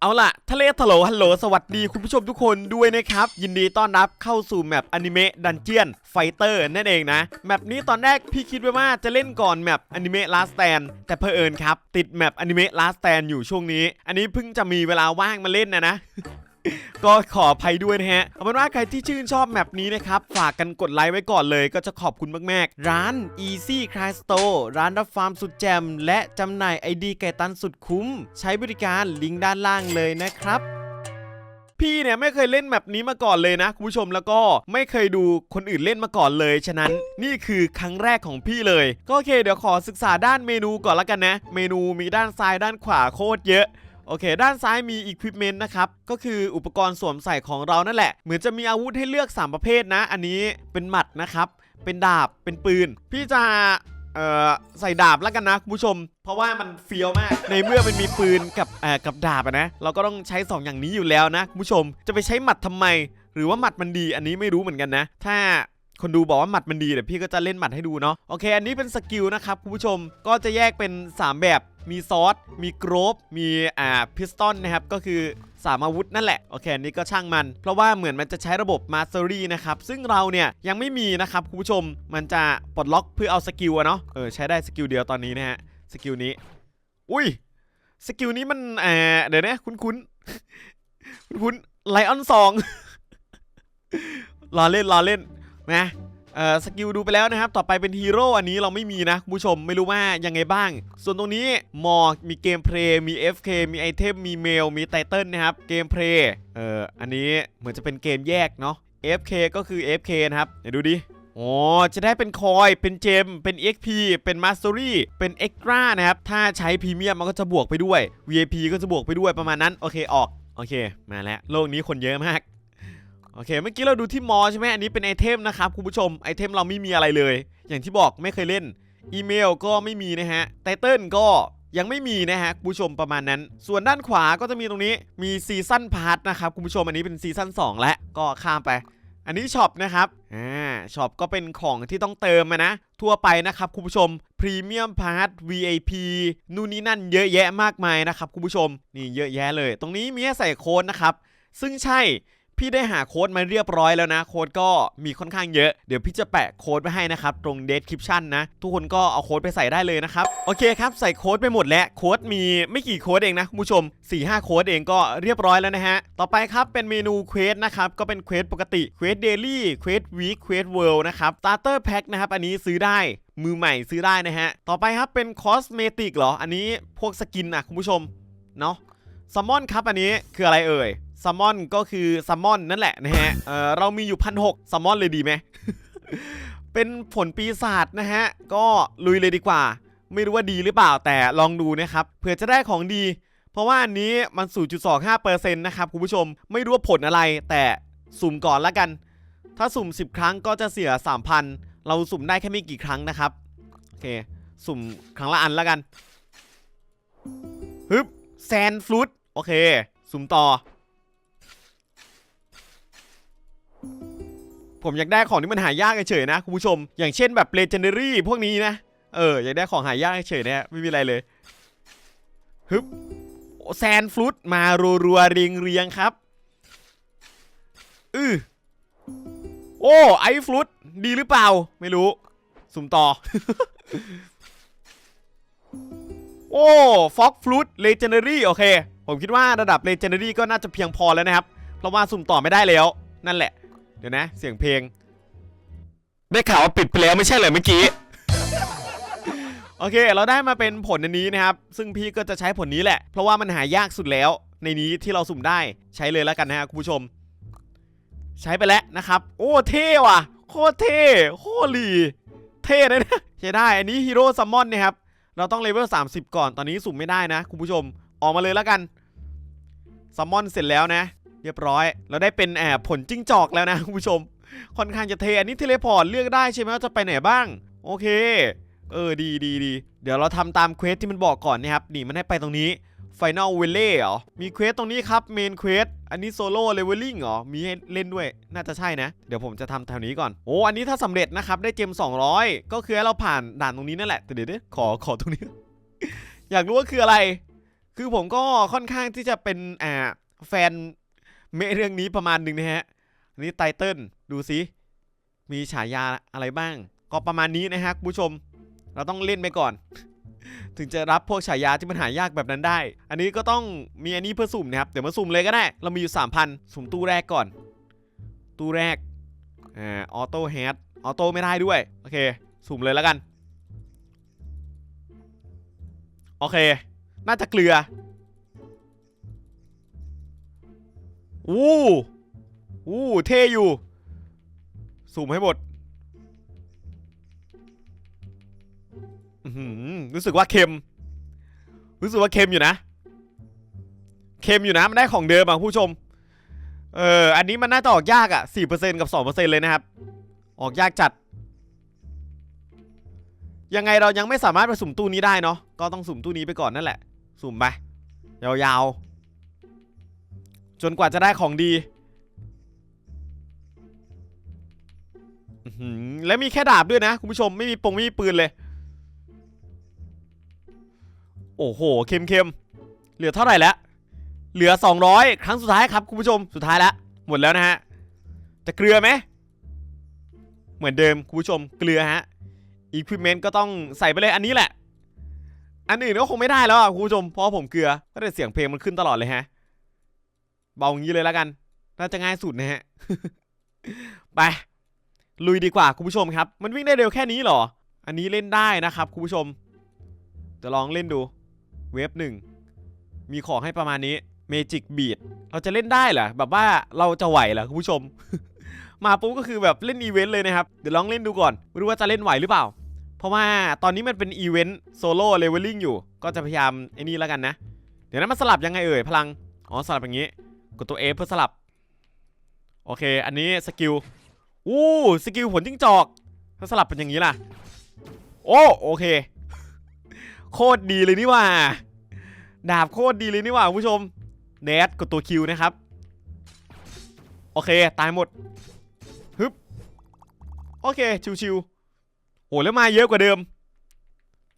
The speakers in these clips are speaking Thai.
เอาล่ะ ทะเลทะโหลฮัลโหล สวัสดีคุณผู้ชมทุกคนด้วยนะครับ ยินดีต้อนรับเข้าสู่แมปอนิเมะดันเจียนไฟเตอร์นั่นเองนะ แมปนี้ตอนแรกพี่คิดไว้ว่าจะเล่นก่อนแมปอนิเมะลาสแตนแต่เพอเอิญครับ ติดแมปอนิเมะลาสแตนอยู่ช่วงนี้ อันนี้เพิ่งจะมีเวลาว่างมาเล่นนะนะ ก็ขออภัยด้วยนะฮะ เอาเป็นว่าใครที่ชื่นชอบแมปนี้นะครับ ฝากกันกดไลค์ไว้ก่อนเลยก็จะขอบคุณมากๆ ร้าน Easy c r y s t o ร้านรับฟาร์มสุดแจม และจำหน่ายไอดีไก่ตันสุดคุ้ม ใช้บริการลิงก์ด้านล่างเลยนะครับพี่เนี่ยไม่เคยเล่นแมปนี้มาก่อนเลยนะคุณผู้ชมแล้วก็ไม่เคยดูคนอื่นเล่นมาก่อนเลย ฉะนั้นนี่คือครั้งแรกของพี่เลย ก็โอเค เดี๋ยวขอศึกษาด้านเมนูก่อนละกันนะ เมนูมีด้านซ้ายด้านขวาโคตรเยอะ โอเค ด้านซ้ายมี Equipment นะครับ ก็คืออุปกรณ์สวมใส่ของเรานั่นแหละ เหมือนจะมีอาวุธให้เลือก 3 ประเภทนะ อันนี้เป็นหมัดนะครับ เป็นดาบ เป็นปืน พี่จะเอ่อใส่ดาบแล้วกันนะคุณผู้ชม เพราะว่ามันเฟี้ยวมาก ในเมื่อมันมีปืนกับเอ่อกับดาบนะ เราก็ต้องใช้ 2 อย่างนี้อยู่แล้วนะคุณผู้ชม จะไปใช้หมัดทำไม หรือว่าหมัดมันดี อันนี้ไม่รู้เหมือนกันนะ ถ้า คนดูบอกว่าหมัดมันดีเดี๋ยวพี่ก็จะเล่นหมัดให้ดูเนาะโอเค อันนี้เป็นสกิลนะครับคุณผู้ชมก็จะแยกเป็น 3 แบบมีซอสมีกรอบมีอ่าพิสตอนนะครับก็คือ3อาวุธนั่นแหละโอเคอันนี้ก็ช่างมัน เพราะว่าเหมือนมันจะใช้ระบบมาสเตอรี่นะครับซึ่งเราเนี่ยยังไม่มีนะครับคุณผู้ชมมันจะปลดล็อกเพื่อเอาสกิลอะเนาะเออใช้ได้สกิลเดียวตอนนี้นะฮะสกิลนี้ อุ้ยสกิลนี้มันเออเดี๋ยวนะคุ้นคุ้นคุ้นคุ้นไลออนซองรอเล่นรอเล่น นะเอ่อสกิลดูไปแล้วนะครับ ต่อไปเป็นฮีโร่อันนี้เราไม่มีนะคุณผู้ชมไม่รู้ว่ายังไงบ้าง ส่วนตรงนี้มอมีเกมเพลย์มี FK มีไอเทมมีเมล มีไตเติลนะครับ เกมเพลย์เอ่ออันนี้เหมือนจะเป็นเกมแยกเนาะ FK ก็คือ FK นะครับเดี๋ยวดูดิโอ้จะได้เป็นคอย เป็นเจม เป็น XP เป็นมาส t ต r รี่ เป็น Extra นะครับ ถ้าใช้พรีเมียมมันก็จะบวกไปด้วย VIP ก็จะบวกไปด้วยประมาณนั้น โอเค ออก โอเค มาแล้ว โลกนี้คนเยอะมาก โอเค เมื่อกี้เราดูที่มอใช่ไหมอันนี้เป็นไอเทมนะครับคุณผู้ชมไอเทมเราไม่มีอะไรเลย อย่างที่บอกไม่เคยเล่น อีเมลก็ไม่มีนะฮะไตเติลก็ยังไม่มีนะฮะคุณผู้ชมประมาณนั้น ส่วนด้านขวาก็จะมีตรงนี้มีซีซั่นพาร์ทนะครับคุณผู้ชมอันนี้เป็นซีซั่น2แล้วก็ข้ามไป อันนี้ช็อปนะครับอ่าช็อปก็เป็นของที่ต้องเติมนะ ทั่วไปนะครับคุณผู้ชมพรีเมียมพาร์ท VIP นู่นนี่นั่นเยอะแยะมากมายนะครับคุณผู้ชมนี่เยอะแยะเลย ตรงนี้มีให้ใส่โค้ดนะครับซึ่งใช่ พี่ได้หาโค้ดมาเรียบร้อยแล้วนะ โค้ดก็มีค่อนข้างเยอะ เดี๋ยวพี่จะแปะโค้ดไว้ให้นะครับ ตรง description นะ ทุกคนก็เอาโค้ดไปใส่ได้เลยนะครับ โอเคครับ ใส่โค้ดไปหมดแล้ว โค้ดมีไม่กี่โค้ดเองนะคุณผู้ชม4-5โค้ดเองก็เรียบร้อยแล้วนะฮะ ต่อไปครับเป็นเมนูเควสนะครับ ก็เป็นเควสปกติ เควสเดลี่ เควสวีคเควสเวิลด์นะครับ starter pack นะครับ อันนี้ซื้อได้มือใหม่ซื้อได้นะฮะ ต่อไปครับเป็นคอสเมติกเหรอ อันนี้พวกสกินนะคุณผู้ชม เนาะซัมมอนครับอันนี้คืออะไรเอ่ย ซัมมอนก็คือซัมมอนนั่นแหละนะฮะเออเรามีอยู่พันหกซัมมอนเลยดีไหม เป็นผลปีศาจนะฮะ ก็ลุยเลยดีกว่า ไม่รู้ว่าดีหรือเปล่าแต่ลองดูนะครับเผื่อจะได้ของดี เพราะว่าอันนี้มัน 0.25%นะครับคุณผู้ชมไม่รู้ว่าผลอะไร แต่สุ่มก่อนละกัน ถ้าสุ่ม 10 ครั้งก็จะเสีย 3,000 เราสุ่มได้แค่ไม่กี่ครั้งนะครับโอเค สุ่มครั้งละอันละกันฮึบแซนฟลุตโอเค สุ่มต่อ ผมอยากได้ของที่มันหายากเฉยๆนะคุณผู้ชม อย่างเช่นแบบเลเจนด a รี่พวกนี้นะ เอออยากได้ของหายากเฉยๆนะไม่มีอะไรเลยฮึบแซนฟลุตมารัวๆเรียงเรียงๆครับอือโอ้ไอฟลุตดีหรือเปล่า ไม่รู้ สุ่มต่อ โอ้ฟ็อกฟลุตเลเจนด a รี่โอเค ผมคิดว่าระดับเลเจนด a รี่ก็น่าจะเพียงพอแล้วนะครับ เพราะว่าสุ่มต่อไม่ได้แล้ว นั่นแหละ เดี๋ยวนะ เสียงเพลง ได้ข่าวว่าปิดไปแล้วไม่ใช่เหรอเมื่อกี้ โอเค เราได้มาเป็นผลอันนี้นะครับ ซึ่งพี่ก็จะใช้ผลนี้แหละ เพราะว่ามันหายากสุดแล้ว ในนี้ที่เราสุ่มได้ใช้เลยแล้วกันนะฮะคุณผู้ชม ใช้ไปแล้วนะครับ โอ้เท่ว่ะ โคตรเท่โคตรหลี เท่เลยนะใช้ได้ อันนี้ฮีโร่ซัมมอนนะครับ เราต้องเลเวล30 ก่อน ตอนนี้สุ่มไม่ได้นะคุณผู้ชม ออกมาเลยแล้วกันซัมมอนเสร็จแล้วนะ เรียบร้อย เราได้เป็นแอบผลจิ้งจอกแล้วนะคุณผู้ชม ค่อนข้างจะเทอันนี้เทเลพอร์ตเลือกได้ใช่ไหมว่าจะไปไหนบ้าง โอเค เออดีดีดีเดี๋ยวเราทำตามเควสที่มันบอกก่อนนะครับนี่มันให้ไปตรงนี้ Final w e l l e เหรอ มีเควสตรงนี้ครับ Main Quest อันนี้ Solo Leveling เหรอ มีให้เล่นด้วย น่าจะใช่นะ เดี๋ยวผมจะทำแถวนี้ก่อน โอ้ อันนี้ถ้าสำเร็จนะครับ ได้เจม 200 ก็คือให้เราผ่านด่านตรงนี้นั่นแหละ แต่เดี๋ยวขอขอตรงนี้ อยากรู้ว่าคืออะไร คือผมก็ค่อนข้างที่จะเป็นอ่าแฟน เมเรื่องนี้ประมาณหนึ่งนะฮะอันนี้ไตเติ้ลดูสิมีฉายาอะไรบ้าง ก็ประมาณนี้นะฮะผู้ชม เราต้องเล่นไปก่อน ถึงจะรับพวกฉายาที่มันหายากแบบนั้นได้ อันนี้ก็ต้องมีอันนี้เพื่อสุ่มนะครับ เดี๋ยวมาสุ่มเลยก็ได้ เรามีอยู่ 3,000 สุ่มตู้แรกก่อน ตู้แรกอ่าออโต้แฮดออโต้ไม่ได้ด้วย โอเค สุ่มเลยแล้วกัน โอเค น่าจะเกลือ อู้อู้เท่อยู่สุ่มให้หมดรู้สึกว่าเค็ม รู้สึกว่าเค็มอยู่นะ เค็มอยู่นะ มันได้ของเดิมอะผู้ชม เออ อันนี้มันน่าจะออกยากอะ4%กับ2%เลยนะครับ ออกยากจัด ยังไงเรายังไม่สามารถไปสุ่มตู้นี้ได้เนาะ ก็ต้องสุ่มตู้นี้ไปก่อนนั่นแหละ สุ่มไป ยาวๆ จนกว่าจะได้ของดีและมีแค่ดาบด้วยนะ คุณผู้ชมไม่มีปงไม่มีปืนเลย โอ้โหเค็มเค็มเหลือเท่าไหร่แล้ว เหลือ 200 ครั้งสุดท้ายครับคุณผู้ชมสุดท้ายแล้วหมดแล้วนะฮะจะเกลือไหมเหมือนเดิมคุณผู้ชมเกลือฮะอีควิปเมนต์ก็ต้องใส่ไปเลยอันนี้แหละ อันอื่นก็คงไม่ได้แล้วอะคุณผู้ชมเพราะผมเกลือก็แต่เสียงเพลงมันขึ้นตลอดเลยฮะ เบาอย่างนี้เลยแล้วกัน น่าจะง่ายสุดนะฮะ ไป ลุยดีกว่าคุณผู้ชมครับ มันวิ่งได้เร็วแค่นี้หรอ อันนี้เล่นได้นะครับคุณผู้ชม จะลองเล่นดู เวฟหนึ่ง มีของให้ประมาณนี้ Magic Beat เราจะเล่นได้เหรอ แบบว่าเราจะไหวเหรอคุณผู้ชม มาปุ๊บก็คือแบบเล่นอีเวนต์เลยนะครับ เดี๋ยวลองเล่นดูก่อนไม่รู้ว่าจะเล่นไหวหรือเปล่า เพราะว่าตอนนี้มันเป็นอีเวนต์โซโล่เลเวลลิ่งอยู่ ก็จะพยายามไอ้นี่แล้วกันนะ เดี๋ยวนั้นมันสลับยังไงเอ่ยพลัง อ๋อสลับอย่างนี้ กดตัว F เพื่อสลับ โอเค อันนี้สกิล อู้สกิลผลจิ้งจอก ถ้าสลับเป็นอย่างนี้ล่ะ โอ้โอเค โคตรดีเลยนี่ว่า ดาบโคตรดีเลยนี่ว่าผู้ชมเนทกดตัวคิวนะครับ โอเค ตายหมด ฮึบ โอเค ชิวๆโอ้แล้วมาเยอะกว่าเดิม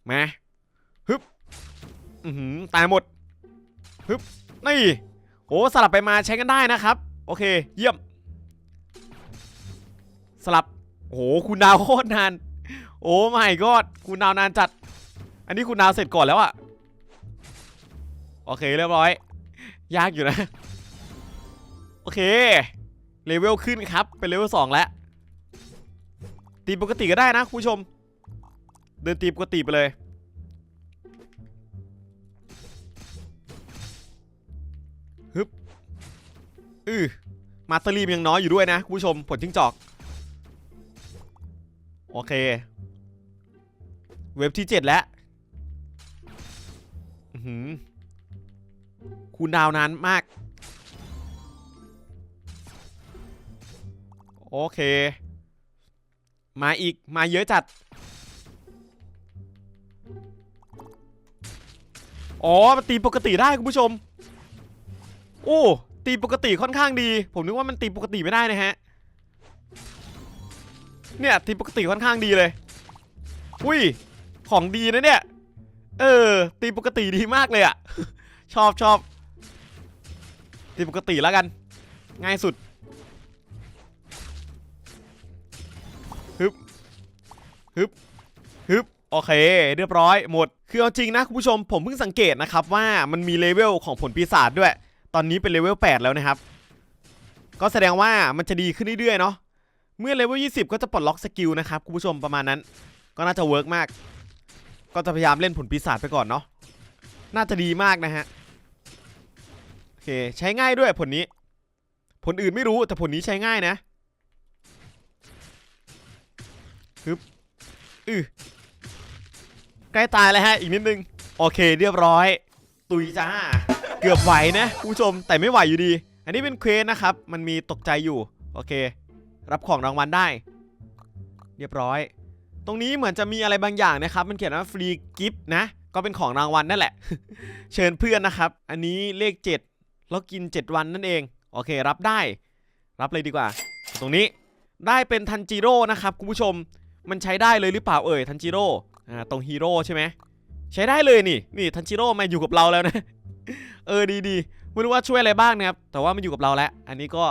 มา ฮึบ อือหือตายหมด ฮึบ นี่ โอ้สลับไปมาใช้กันได้นะครับ โอเค เยี่ยม สลับโอ้โหคุณดาวโคตรนาน โอ้ไม่กอดคุณดาวนานจัด อันนี้คุณดาวเสร็จก่อนแล้วอะโอเคเรียบร้อย ยากอยู่นะ โอเคเลเวลขึ้นครับ เป็นเลเวล2แล้ว ตีปกติก็ได้นะคุณผู้ชม เดินตีปกติไปเลย อือมาสเตอรีมยังน้อยอยู่ด้วยนะคุณผู้ชมผลจิ้งจอก โอเค เว็บที่ 7 แล้วหือคูณดาวนานมาก โอเค มาอีกมาเยอะจัด อ๋อ ตีปกติได้คุณผู้ชม โอ้ ตีปกติค่อนข้างดี ผมนึกว่ามันตีปกติไม่ได้นะฮะ เนี่ยตีปกติค่อนข้างดีเลย อุ้ย ของดีนะเนี่ย เออ ตีปกติดีมากเลยอะชอบชอบตีปกติแล้วกัน ง่ายสุดฮึบฮึบฮึบโอเค เรียบร้อยหมด คือเอาจริงนะคุณผู้ชมผมเพิ่งสังเกตนะครับว่ามันมีเลเวลของผลปีศาจด้วย ตอนนี้เป็นเลเวล8แล้วนะครับ ก็แสดงว่ามันจะดีขึ้นเรื่อยๆเนาะ เมื่อเลเวล20 ก็จะปลดล็อกสกิลนะครับคุณผู้ชมประมาณนั้น ก็น่าจะเวิร์กมาก ก็จะพยายามเล่นผลปีศาจไปก่อนเนาะ น่าจะดีมากนะฮะ โอเคใช้ง่ายด้วยผลนี้ ผลอื่นไม่รู้แต่ผลนี้ใช้ง่ายนะฮึบอือใกล้ตายแล้วฮะอีกนิดนึง โอเคเรียบร้อย ตุยจ้า เกือบไหวนะคุณผู้ชมแต่ไม่ไหวอยู่ดี อันนี้เป็นเควสนะครับ มันมีตกใจอยู่ โอเค รับของรางวัลได้ เรียบร้อย ตรงนี้เหมือนจะมีอะไรบางอย่างนะครับ มันเขียนว่าฟรีกิฟต์นะ ก็เป็นของรางวัลนั่นแหละ เชิญเพื่อนนะครับ อันนี้เลข 7 แล้วกิน 7 วันนั่นเอง โอเค รับได้ รับเลยดีกว่า ตรงนี้ได้เป็นทันจิโร่นะครับคุณผู้ชม มันใช้ได้เลยหรือเปล่าเอ่ยทันจิโร่ อ่า ตรงฮีโร่ใช่ไหม ใช้ได้เลยนี่ นี่ทันจิโร่มาอยู่กับเราแล้วนะ เออดีดีไม่รู้ว่าช่วยอะไรบ้างนะครับ แต่ว่ามันอยู่กับเราแล้ว อันนี้ก็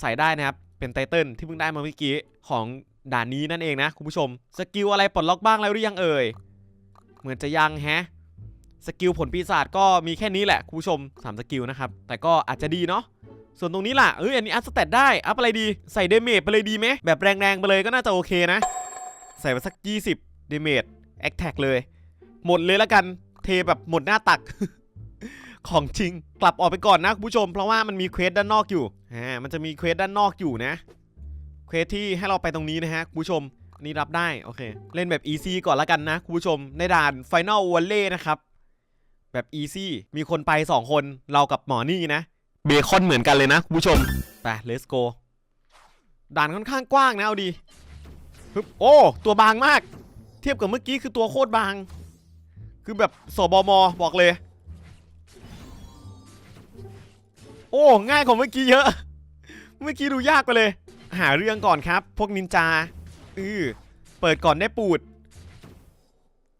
ใส่ได้นะครับ เป็นไตเติลที่เพิ่งได้มาเมื่อกี้ของด่านนี้นั่นเองนะคุณผู้ชม สกิลอะไรปลดล็อกบ้างแล้วหรือยังเอ่ย เหมือนจะยังแฮะ สกิลผลปีศาจก็มีแค่นี้แหละคุณผู้ชมสามสกิลนะครับ แต่ก็อาจจะดีเนาะ ส่วนตรงนี้ล่ะ เอ้ยอันนี้อัพสเตตได้ อัพอะไรดี ใส่เดเมจไปเลยดีไหม แบบแรงๆไปเลยก็น่าจะโอเคนะ ใส่ไปสัก 20 เดเมจแอคแท็กเลย หมดเลยละกัน เทแบบหมดหน้าตัก ของจริง กลับออกไปก่อนนะคุณผู้ชม เพราะว่ามันมีเควสด้านนอกอยู่อ่ามันจะมีเควสด้านนอกอยู่นะเควสที่ให้เราไปตรงนี้นะฮะคุณผู้ชมนนี้รับได้โอเค เล่นแบบอีซี่ก่อนละกันนะคุณผู้ชมในด่าน Final w a l l e y นะครับแบบอีซี่มีคนไป 2 คนเรากับหมอนี่นะเบคอนเหมือนกันเลยนะคุณผู้ชมไป let's go ด่านค่อนข้างกว้างนะเอาดีฮึบโอ้ ตัวบางมาก เทียบกับเมื่อกี้คือตัวโคตรบาง คือแบบสบมบอกเลย โอ้ง่ายกว่าเมื่อกี้เยอะ เมื่อกี้ดูยากไปเลย หาเรื่องก่อนครับ พวกนินจาอือเปิดก่อนได้ปูด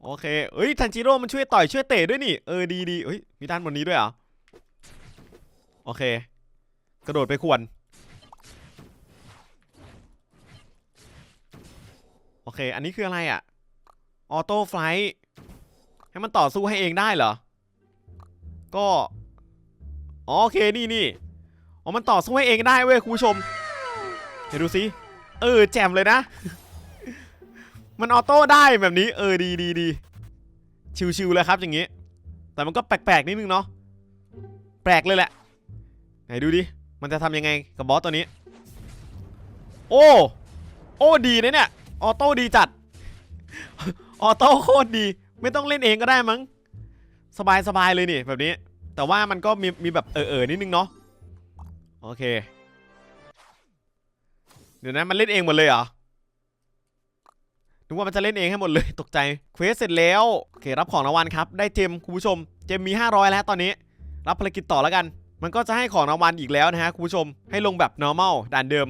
โอเคเอ้ยทันจิโร่มันช่วยต่อยช่วยเตะด้วยนี่ เออดีดีเอ้ยมีด้านบนนี้ด้วยเหรอ โอเค กระโดดไปควรโอเค อันนี้คืออะไรอะออโต้ไฟล์ให้มันต่อสู้ให้เองได้เหรอ ก็ โอเคนี่นี่อ๋อมันต่อสู้ให้เองได้เว้ยคุณผู้ชม เดี๋ยวดูสิเออแจ่มเลยนะ มันออโต้ได้แบบนี้ เออดีดีดีชิวๆเลยครับอย่างงี้ แต่มันก็แปลกๆนิดนึงเนาะแปลกเลยแหละ ไหนดูดิ มันจะทำยังไงกับบอสตัวนี้ โอ้ โอ้ดีนะเนี่ย ออโต้ดีจัด ออโต้โคตรดี ไม่ต้องเล่นเองก็ได้มั้ง สบายสบายเลยนี่แบบนี้ แต่ว่ามันก็มีมีแบบเออเออนิดนึงเนาะโอเค เดี๋ยวนะมันเล่นเองหมดเลยเหรอนึกว่ามันจะเล่นเองให้หมดเลยตกใจเควสเสร็จแล้วโอเครับของรางวัลครับ ได้เจมคุณผู้ชม เจมมี 500 แล้วตอนนี้ รับภารกิจต่อแล้วกัน มันก็จะให้ของรางวัลอีกแล้วนะฮะคุณผู้ชมให้ลงแบบ normal ด่านเดิม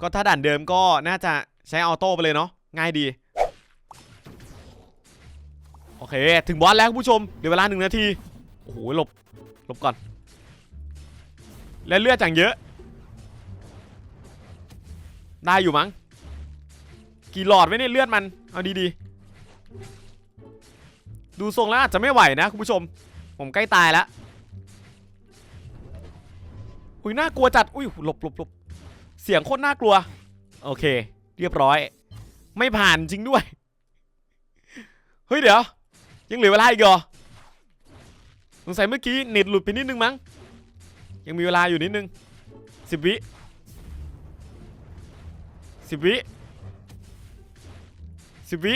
ก็ถ้าด่านเดิมก็น่าจะใช้ออโต้ไปเลยเนาะง่ายดีโอเค ถึงบอสแล้วคุณผู้ชมเดี๋ยวเวลาหนึ่งนาที โอ้โหหลบหลบก่อน และเลือดจังเยอะ ได้อยู่มั้ง กี่หลอดไว้เนี่ยเลือดมัน เอาดีๆ ดูทรงแล้วอาจจะไม่ไหวนะคุณผู้ชม ผมใกล้ตายแล้วอุ้ยน่ากลัวจัด อุ้ยหลบหลบหลบเสียงโคตรน่ากลัว โอเค เรียบร้อย ไม่ผ่านจริงด้วย เฮ้ยเดี๋ยว ยังเหลือเวลาอีกเหรอ สงสัยเมื่อกี้เน็ตหลุดไปนิดนึงมั้ง ยังมีเวลาอยู่นิดนึงสิบวิสิบวิสิบวิ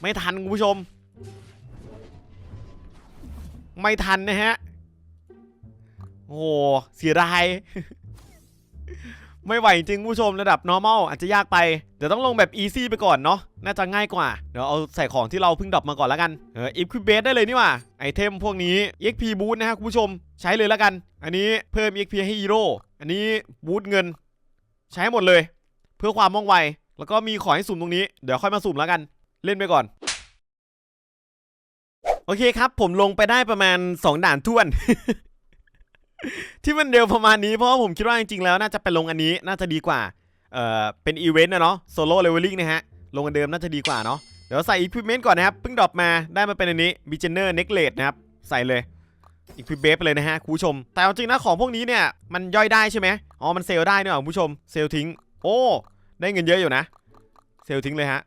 ไม่ทันคุณผู้ชม ไม่ทันนะฮะ โอ้เสียดาย ไม่ไหวจริงผู้ชมระดับ normal อาจจะยากไป เดี๋ยวต้องลงแบบ easy ไปก่อนเนาะน่าจะง่ายกว่า เดี๋ยวเอาใส่ของที่เราเพิ่งดรอปมาก่อนแล้วกันเออ equip base ได้เลยนี่ว่าไอเทมพวกนี้ exp boost นะฮะคุณผู้ชมใช้เลยแล้วกัน อันนี้เพิ่ม exp ให้ฮีโร่อันนี้บูสต์เงิน ใช้หมดเลย เพื่อความว่องไว แล้วก็มีของให้สุ่มตรงนี้เดี๋ยวค่อยมาสุ่มแล้วกันเล่นไปก่อนโอเคครับ ผมลงไปได้ประมาณ 2 ด่านท้วน ที่มันเร็วประมาณนี้เพราะว่าผมคิดว่าจริงๆแล้วน่าจะไปลงอันนี้น่าจะดีกว่า เอ่อ เป็นอีเวนต์นะเนาะโซโล่เลเวลลิ่งนะฮะ ลงอันเดิมน่าจะดีกว่าเนาะ เดี๋ยวใส่อี i p ิเมนต์ก่อนนะครับ เพิ่งดรอปมาได้มาเป็นอันนี้บิเจเนอร์เน็กเลดนะครับ ใส่เลยอี i p ิเบสไปเลยนะฮะคุณผู้ชม แต่จริงนะของพวกนี้เนี่ยมันย่อยได้ใช่ไหมอ๋อ มันเซลได้เนี่ยคุณผู้ชม เซลทิ้ง โอ้ ได้เงินเยอะอยู่นะ เซลทิ้งเลยฮะ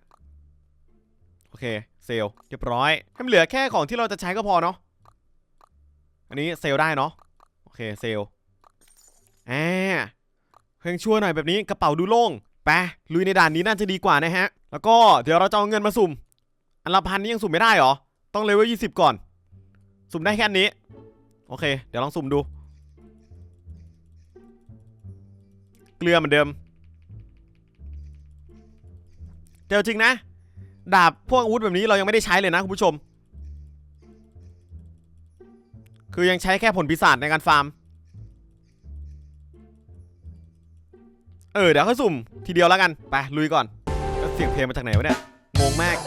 โอเค เซลเรียบร้อยให้มันเหลือแค่ของที่เราจะใช้ก็พอเนาะ อันนี้เซลได้เนาะ เคเซลล์อ่าเพ่งชั่วหน่อยแบบนี้กระเป๋าดูโล่งไปลุยในด่านนี้น่าจะดีกว่านะฮะ แล้วก็เดี๋ยวเราจะเอาเงินมาสุ่ม อันละพันนี้ยังสุ่มไม่ได้หรอ ต้องเลเวลยี่สิบก่อน สุ่มได้แค่นี้ โอเค เดี๋ยวลองสุ่มดู เกลือเหมือนเดิมแต่เอาจริงนะ ดาบพวกอาวุธแบบนี้เรายังไม่ได้ใช้เลยนะคุณผู้ชม คือยังใช้แค่ผลปีศาจในการฟาร์ม เออเดี๋ยวค่อยสุ่มทีเดียวแล้วกัน ไปลุยก่อน เสียงเพลงมาจากไหนวะเนี่ย งงมาก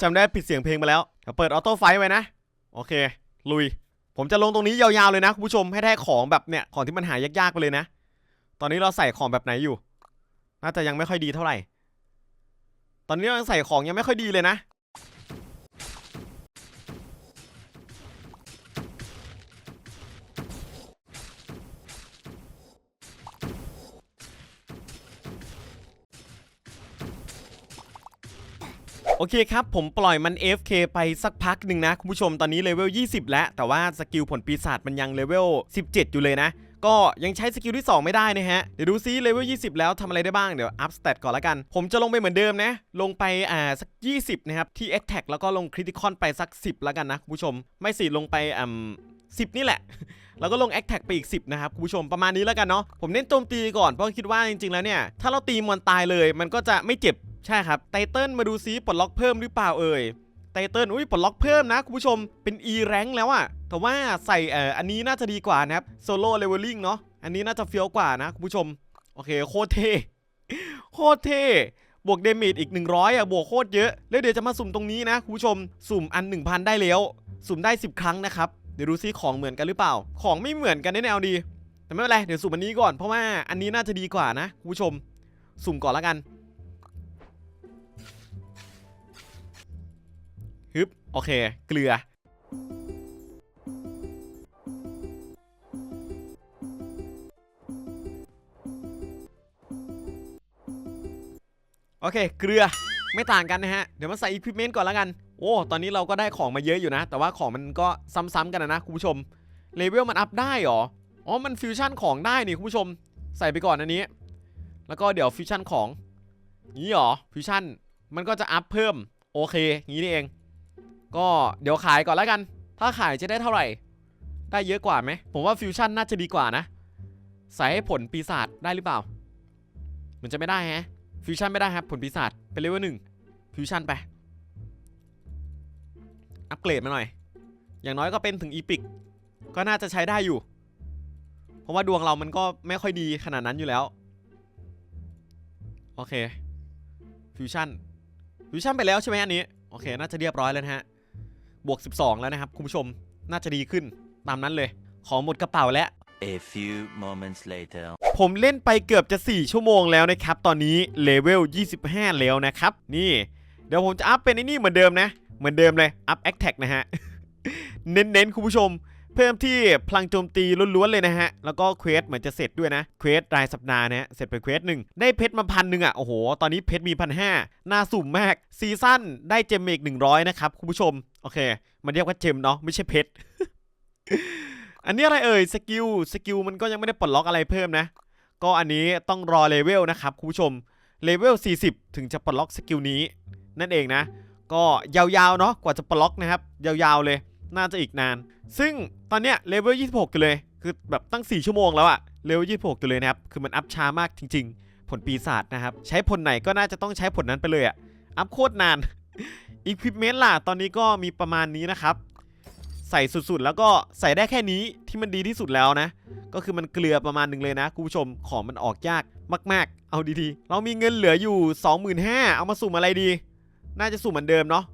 จำได้ปิดเสียงเพลงไปแล้วเดี๋ยวเปิดออโต้ไฟไว้นะ โอเค ลุย ผมจะลงตรงนี้ยาวๆเลยนะคุณผู้ชม ให้ได้ของแบบเนี่ย ของที่มันหายากๆไปเลยนะ ตอนนี้เราใส่ของแบบไหนอยู่ น่าจะยังไม่ค่อยดีเท่าไหร่ ตอนนี้เราใส่ของยังไม่ค่อยดีเลยนะ โอเคครับ ผมปล่อยมัน FK ไปสักพักหนึ่งนะ คุณผู้ชมตอนนี้เลเวล 20 แล้ว แต่ว่าสกิลผลปีศาจมันยังเลเวล 17 อยู่เลยนะ ก็ยังใช้สกิลที่ 2 ไม่ได้นะฮะ เดี๋ยวดูซิเลเวล 20 แล้วทำอะไรได้บ้าง เดี๋ยวอัพสเตตก่อนละกัน ผมจะลงไปเหมือนเดิมนะ ลงไปอ่าสัก 20 นะครับ ที่ Attack แล้วก็ลงคริติคอนไปสัก 10 แล้วกันนะคุณผู้ชม ไม่สิลงไปอ่า10 นี่แหละ แล้วก็ลง a อ t a c ไปอีก 10 นะครับคุณผู้ชมประมาณนี้แล้วกันเนาะผมเน้นโจมตีก่อนเพราะคิดว่าจริงๆแล้วเนี่ยถ้าเราตีมอนตายเลย มันก็จะไม่เจ็บใช่ครับไตเติลมาดูซิปลดล็อกเพิ่มหรือเปล่าเอ่ยไตเติลอุ้ยปลดล็อกเพิ่มนะคุณผู้ชมเป็น E rank แล้วอะแต่ว่าใส่เอ่ออันนี้น่าจะดีกว่านะครับโซโล่เลเวลลิ่งเนาะอันนี้น่าจะเฟี้ยวกว่านะคุณผู้ชมโอเคโคตรเท่โคตรเท่บวกเดเมจอีก 100อะบวกโคตรเยอะ แล้วเดี๋ยวจะมาสุ่มตรงนี้นะคุณผู้ชม สุ่มอัน 1,000 ได้แล้ว สุ่มได้ 10 ครั้งนะครับ เดี๋ยวดูซิของเหมือนกันหรือเปล่า ของไม่เหมือนกันแน่ๆดี แต่ไม่เป็นไร เดี๋ยวสุ่มอันนี้ก่อน เพราะว่าอันนี้น่าจะดีกว่านะคุณผู้ชม สุ่มก่อนล้วกัน ฮึบ โอเค เกลือ โอเค เกลือ ไม่ต่างกันนะฮะ เดี๋ยวมาใส่อุปเมนต์ก่อนล้วกัน โอ้ตอนนี้เราก็ได้ของมาเยอะอยู่นะ แต่ว่าของมันก็ซ้ำๆกันนะนะคุณผู้ชมเลเวลมันอัพได้หรออ๋อมันฟิวชั่นของได้นี่คุณผู้ชม ใส่ไปก่อนอันนี้ แล้วก็เดี๋ยวฟิวชั่นของงี้หรอฟิวชั่นมันก็จะอัพเพิ่มโอเคงี้นี่เอง ก็เดี๋ยวขายก่อนแล้วกัน ถ้าขายจะได้เท่าไหร่ ได้เยอะกว่าไหมผมว่าฟิวชั่นน่าจะดีกว่านะ ใส่ให้ผลปีศาจได้หรือเปล่า มันจะไม่ได้แฮะฟิวชั่นไม่ได้ครับผลปีศาจเป็นเลเวลหนึ่งฟิวชั่นไป อัปเกรดมาหน่อย อย่างน้อยก็เป็นถึงอีพิก ก็น่าจะใช้ได้อยู่ เพราะว่าดวงเรามันก็ไม่ค่อยดีขนาดนั้นอยู่แล้ว โอเค ฟิวชั่น ฟิวชั่นไปแล้วใช่ไหมอันนี้ โอเค น่าจะเรียบร้อยแล้วนะฮะ บวก 12 แล้วนะครับ คุณผู้ชม น่าจะดีขึ้น ตามนั้นเลย ของหมดกระเป๋าแล้ว A few moments later. ผมเล่นไปเกือบจะ 4 ชั่วโมงแล้วนะครับ ตอนนี้เลเวล 25 แล้วนะครับ นี่ เดี๋ยวผมจะอัพเป็นไอ้นี่เหมือนเดิมนะ เหมือนเดิมเลย อัพแอคแท็กนะฮะ เน้นๆ คุณผู้ชม เพิ่มที่พลังโจมตีล้วนๆเลยนะฮะ แล้วก็เควสเหมือนจะเสร็จด้วยนะ เควสรายสัปดาห์นะฮะ เสร็จไปเควสหนึ่ง ได้เพชรมาพันหนึ่งอะ โอ้โห ตอนนี้เพชรมีพันห้าน่าสุ่มมาก ซีซั่นได้เจมเมกหนึ่งร้อยนะครับคุณผู้ชม โอเค มันเรียกว่าเจมเนาะ ไม่ใช่เพชร อันนี้อะไรเอ่ย สกิล สกิลมันก็ยังไม่ได้ปลดล็อกอะไรเพิ่มนะ ก็อันนี้ต้องรอเลเวลนะครับคุณผู้ชม เลเวล40 ถึงจะปลดล็อกสกิลนี้ นั่นเองนะ ก็ยาวๆเนาะกว่าจะปล็อกนะครับ ยาวๆเลย น่าจะอีกนาน ซึ่งตอนเนี้ยเลเวล26กันเลย คือแบบตั้ง 4 ชั่วโมงแล้วอะเลเวล26กันเลยนะครับ คือมันอัพช้ามากจริง ๆ ผลปีศาจนะครับ ใช้ผลไหนก็น่าจะต้องใช้ผลนั้นไปเลยอะอัพโคตรนานอีควิปเมนต์ล่ะ ตอนนี้ก็มีประมาณนี้นะครับ ใส่สุดๆ แล้วก็ใส่ได้แค่นี้ที่มันดีที่สุดแล้วนะ ก็คือมันเกลือประมาณหนึ่งเลยนะคุณผู้ชมของมันออกยากมาก ๆ เอาดีๆ เรามีเงินเหลืออยู่ 25,000เอามาสุ่มอะไรดี น่าจะสุ่มเหมือนเดิมเนาะ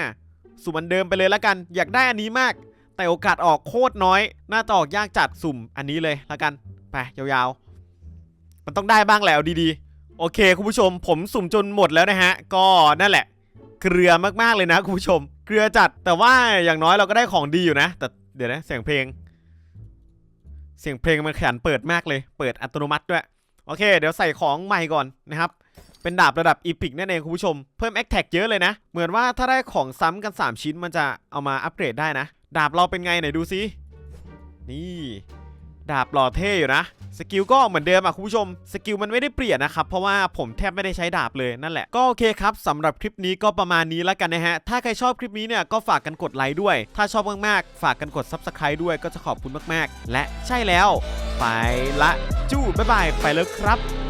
25,000สุ่มเหมือนเดิมไปเลยละกัน อยากได้อันนี้มาก แต่โอกาสออกโคตรน้อย น่าจะออกยากจัดสุ่มอันนี้เลยละกัน ไปยาวๆ มันต้องได้บ้างและเอาดีๆ โอเคคุณผู้ชม ผมสุ่มจนหมดแล้วนะฮะ ก็นั่นแหละ เกลือมากๆเลยนะคุณผู้ชม เกลือจัด แต่ว่าอย่างน้อยเราก็ได้ของดีอยู่นะ แต่เดี๋ยวนะเสียงเพลง เสียงเพลงมันขยันเปิดมากเลย เปิดอัตโนมัติด้วย โอเค เดี๋ยวใส่ของใหม่ก่อนนะครับ เป็นดาบระดับอีพิกนั่นเองคุณผู้ชม เพิ่มแอคแท็กเยอะเลยนะ เหมือนว่าถ้าได้ของซ้ำกัน 3 ชิ้นมันจะเอามาอัปเกรดได้นะ ดาบเราเป็นไงไหนดูซิ นี่ ดาบหล่อเท่อยู่นะ สกิลก็เหมือนเดิมอะคุณผู้ชม สกิลมันไม่ได้เปลี่ยนนะครับ เพราะว่าผมแทบไม่ได้ใช้ดาบเลยนั่นแหละ ก็โอเคครับสำหรับคลิปนี้ก็ประมาณนี้แล้วกันนะฮะ ถ้าใครชอบคลิปนี้เนี่ยก็ฝากกันกดไลค์ด้วย ถ้าชอบมากๆ ฝากกันกด Subscribe ด้วยก็จะขอบคุณมากๆ และใช่แล้ว ไปละจู้บ๊ายบายไปแล้วครับ